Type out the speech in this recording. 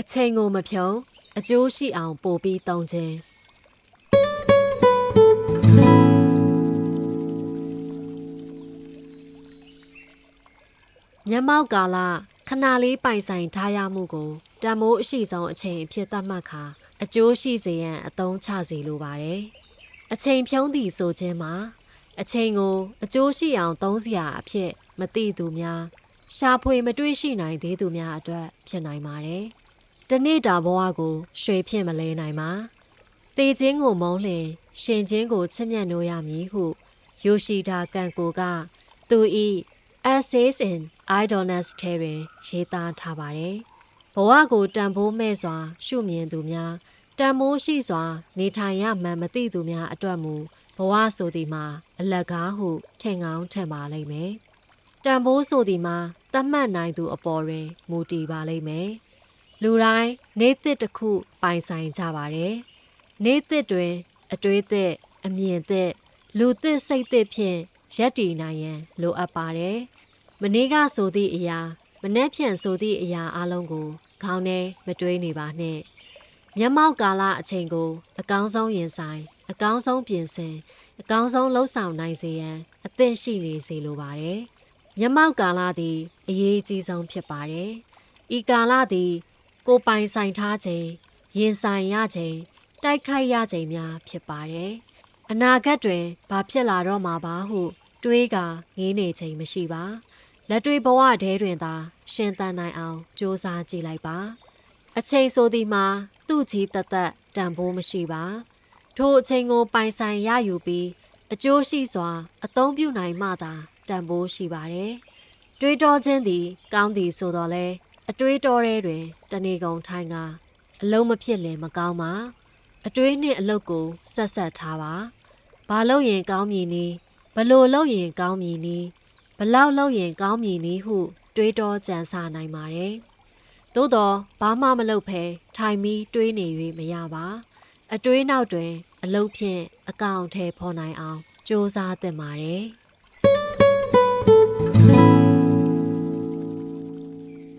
အချိန်ကိုမဖြုံအကျိုးရှိအောင်ပို့ပြီးသုံးခြင်းမျက်မှောက်ကာလခဏလေးပိုင်ဆိုင်ထားရမှုကိုတံမိုးအရှိဆုံးအချိန်အဖြစ်သတ်မှတ်ခါအကျိုးရှိစေရန်အသုံးချစေလိုပါတယ်အချိန်ဖြုံးသည့်ဆိုခြင်းမှာအချိန်ကိုအကျိုးရှိအောင်သုံးစရာအဖြစ်မသိသူများရှာဖွေမတွေ့ရှိနိုင်သေးသူများအတွက်ဖြစ်နိုင်ပါတယ် တနေ့တာဘဝကိုရွှေဖြင့်မလဲနိုင်ပါတေခြင်းကိုမုန်းလျင်ရှင်ခြင်းကိုချစ်မြတ်နိုးရမည်ဟုယိုရှိတာကန်ကိုကသူဤ Essays in Idleness ထဲတွင်ရေးသားထားပါတယ်။ဘဝကိုတန်ဖိုးမဲ့စွာ ရှုမြင်သူများတန်မိုးရှိစွာ နေထိုင်ရမှန်မသိသူများအတွက်မူဘဝဆိုသည်မှာအလကားဟုထင်ကောင်းထင်ပါလိမ့်မယ်။တန်ဖိုးဆိုသည်မှာသတ်မှတ်နိုင်သူအပေါ်တွင်မူတည်ပါလိမ့်မယ်။ လူတိုင်းနေသစ်တစ်ခု ပိုင်ဆိုင်ကြပါတယ်။နေသစ်တွင် အတွေးသစ်အမြင်သစ်လူသစ်စိတ်သစ်ဖြင့်ရက်တည်နိုင်ရန် လိုအပ်ပါတယ်။မနေ့ကဆိုသည့်အရာမနေ့ဖြန်ဆိုသည့်အရာအလုံးကိုခေါင်းထဲမတွေးနေပါနဲ့။မျက်မှောက်ကာလအချိန်ကို အကောင်းဆုံးရင်ဆိုင် အကောင်းဆုံးပြင်ဆင်အကောင်းဆုံးလှုပ်ဆောင်နိုင်စေရန်အသင့်ရှိနေစေလိုပါတယ်။မျက်မှောက်ကာလသည် အရေးအကြီးဆုံးဖြစ်ပါတယ်။ဤကာလသည် ကိုယ်ပိုင်ဆိုင်ထားခြင်းရင်ဆိုင်ရခြင်းတိုက်ခိုက်ရခြင်းများဖြစ်ပါတယ်။အနာဂတ်တွင်ဘာဖြစ်လာတော့မှာပါဟုတွေးကငေးနေခြင်းမရှိပါ။လက်တွေ့ဘဝထဲတွင်သာရှင်သန်နိုင်အောင်စ조사ကြည့်လိုက်ပါ။အချိန်ဆိုသည်မှာသူ့ကြီးတသက်တန်ဖိုးမရှိပါ။ထိုအချိန်ကိုပိုင်ဆိုင်ရယူပြီးအကျိုးရှိစွာ အသုံးပြုနိုင်မှသာတန်ဖိုးရှိပါတယ်။တွေးတောခြင်းသည် ကောင်းသည်ဆိုတော့လဲ အတွေးတောထဲတွင်တဏီကုံထိုင်းကအလုံးမဖြစ်လင်မကောင်းပါအတွေးနှင့်အလုတ်ကိုဆက်ဆက်ထားပါဘာလို့ရင်ကောင်းမည်နည်းဘလို့လို့ရင်ကောင်းမည်နည်းဘလောက်လို့ရင်ကောင်းမည်နည်းဟု တွေးတောကြံစနိုင်ပါတယ်သို့တော့ဘာမှမလုပ်ဖဲထိုင်ပြီးတွေးနေ၍မရပါအတွေးနောက်တွင် အလုတ်ဖြင့်အကောင့်ထဲဖော်နိုင်အောင်စူးစမ်းသင့်ပါတယ်